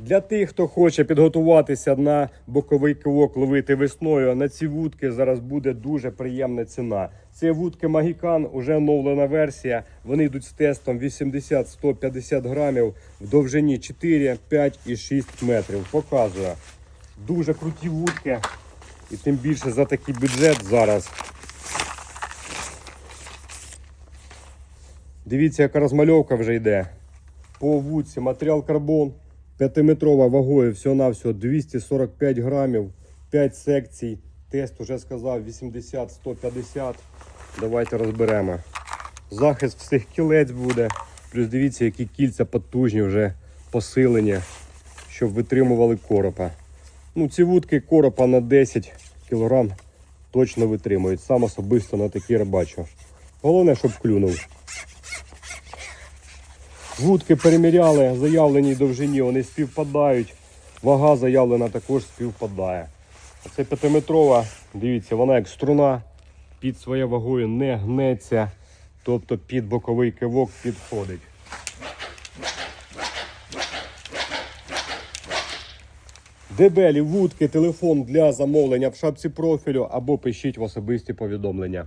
Для тих, хто хоче підготуватися на боковий кивок ловити весною, на ці вудки зараз буде дуже приємна ціна. Це вудки Магікан, уже оновлена версія. Вони йдуть з тестом 80-150 грамів в довжині 4, 5 і 6 метрів. Показую. Дуже круті вудки. І тим більше за такий бюджет зараз. Дивіться, яка розмальовка вже йде. По вудці матеріал карбон. 5-метрова вагою всього-навсього 245 грамів, 5 секцій. Тест уже сказав 80-150. Давайте розберемо. Захист всіх кілець буде. Плюс дивіться, які кільця потужні вже посилені, щоб витримували коропа. Ну, ці вудки коропа на 10 кг точно витримують. Сам особисто на такі рибачу. Головне, щоб клюнув. Вудки переміряли, заявленій довжині, вони співпадають. Вага заявлена також співпадає. Це п'ятиметрова, дивіться, вона як струна, під своєю вагою не гнеться, тобто під боковий кивок підходить. Дебелі, вудки, телефон для замовлення в шапці профілю або пишіть в особисті повідомлення.